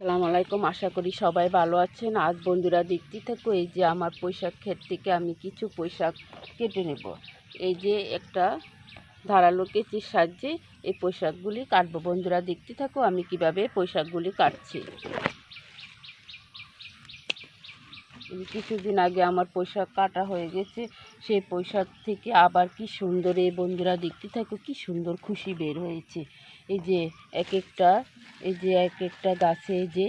সালাম আলাইকুম, আশা করি সবাই ভালো আছেন। আজ বন্ধুরা দেখতে থাকো, এই যে আমার পোশাক ক্ষেত থেকে আমি কিছু পোশাক কেটে নেব। এই যে একটা ধারালো কেচির সাহায্যে এই পোশাকগুলি কাটবো। বন্ধুরা দেখতে থাকো, আমি কীভাবে পোশাকগুলি কাটছি। কিছুদিন আগে আমার পোশাক কাটা হয়ে গেছে। সেই পোশাক থেকে আবার কি সুন্দর এই বন্ধুরা দেখতে থাকো, কি সুন্দর খুশি বের হয়েছে। এই যে এক একটা এই যে এক একটা গাছে যে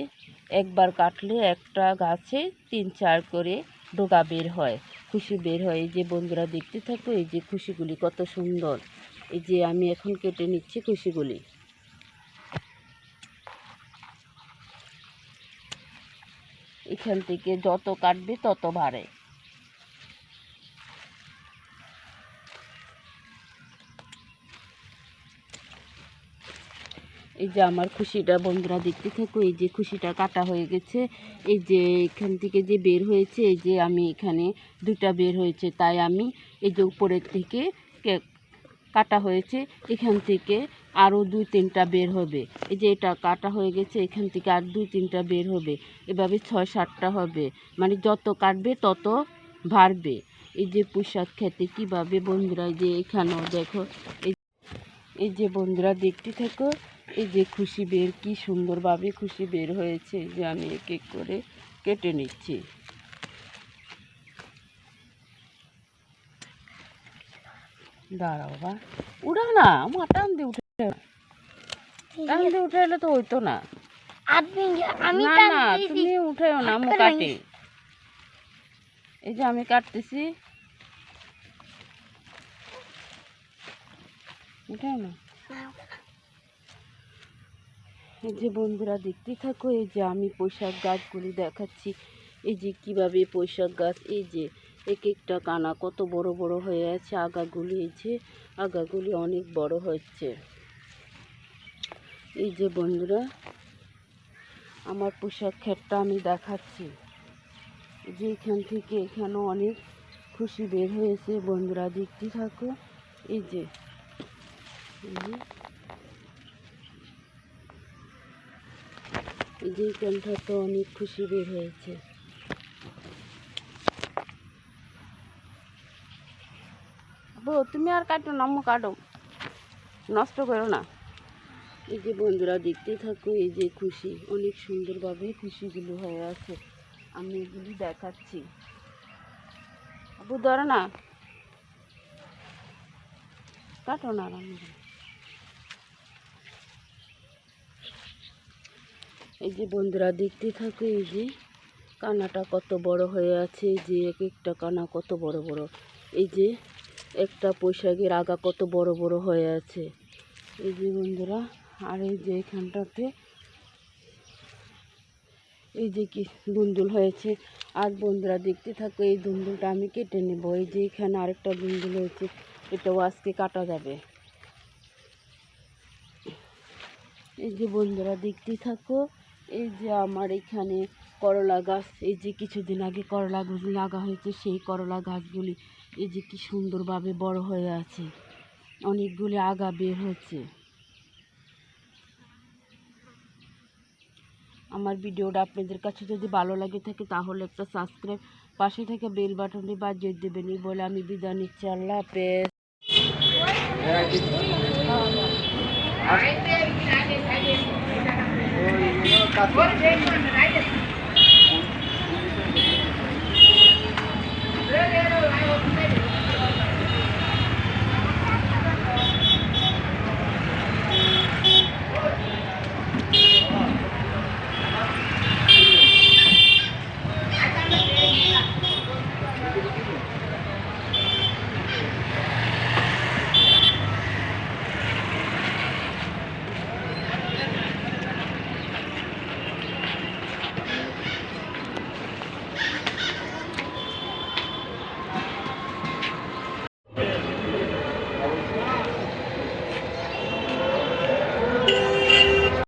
একবার কাটলে একটা গাছে তিন চার করে ডোগা বের হয়, খুশি বের হয়। এই যে বন্ধুরা দেখতে থাকো, এই যে খুশিগুলি কত সুন্দর। এই যে আমি এখন কেটে নিচ্ছি খুশিগুলি। এখান থেকে যত কাটবে তত বাড়ে। এই যে আমার খুশিটা বন্ধুরা দেখতে থাকো, এই যে খুশিটা কাটা হয়ে গেছে। এই যে এখান থেকে যে বের হয়েছে, এই যে আমি এখানে দুটা বের হয়েছে, তাই আমি এই যে উপরের থেকে কাটা হয়েছে, এখান থেকে আরও দুই তিনটা বের হবে। এই যে এটা কাটা হয়ে গেছে, এখান থেকে আর দুই তিনটা বের হবে। এভাবে ছয় সাতটা হবে। মানে যত কাটবে, তত বাড়বে। এই যে পোশাক খেতে কীভাবে বন্ধুরা যে এখানেও দেখো। এই যে বন্ধুরা দেখতে থাকো এই যে খুশি বের কি সুন্দরভাবে খুশি বের হয়েছে যে আমি এক এক করে কেটে নিচ্ছি। দাঁড়াও বা উড়াও না আমার টান দিয়ে উঠে টান দিয়ে উঠে এলে তো হইতো না। আমি না টান না তুমি উঠেও না আমি কাটে। এই যে আমি কাটতেছি। উঠেও না। যে বন্ধুরা দেখতে থাকো, এই যে আমি পোশাক গাছগুলি দেখাচ্ছি। এই যে কীভাবে পোশাক গাছ, এই যে এক একটা কানা কত বড় বড় হয়ে আছে, আগাগুলি এই যে আগাগুলি অনেক বড় হচ্ছে। এই যে বন্ধুরা, আমার পোশাক ক্ষেতটা আমি দেখাচ্ছি। যে এখান থেকে এখানে অনেক খুশি বের হয়েছে বন্ধুরা দেখতে থাকো। এই যে এই যে এই যে এখানটা তো অনেক খুশি বের হয়েছে। বউ তুমি আর কাটো না কাটো। নষ্ট করো না। এই যে বন্ধুরা দেখতে থাকো এই যে খুশি। অনেক সুন্দরভাবে খুশিগুলো হয়ে আছে। আমি এগুলি দেখাচ্ছি। আবু ধরো না। কাটো না আর আম্মু। এই যে বন্ধুরা দেখতে থাকো, এই যে কানাটা কত বড় হয়ে আছে যে এক একটা কানা কত বড় বড়। এই যে একটা পোশাকের আগা কত বড় বড় হয়ে আছে। এই যে বন্ধুরা, আর এই যে এখানটাতে এই যে কি দুন্দুল হয়েছে। আর বন্ধুরা দেখতে থাকো, এই দুন্দুলটা আমি কেটে নেব। এই যে এখানে আরেকটা দুন্দুল হয়েছে, এটাও আজকে কাটা যাবে। এই যে বন্ধুরা দেখতে থাকো এই যে আমার এখানে করলা গাছ, এই যে কিছুদিন আগে করলা গাছ লাগা হয়েছে, সেই করলা গাছগুলি এই যে কি সুন্দরভাবে বড় হয়ে আছে। অনেকগুলি আগা বের হচ্ছে আমার ভিডিওটা আপনাদের কাছে যদি ভালো লাগে থাকে, তাহলে একটা সাবস্ক্রাইব পাশে থেকে বেল বাটনটি বাজিয়ে দেবেন। এই বলে আমি বিদায় নিচ্ছি। আল্লাহ হাফেজ। Вот здесь он нравится.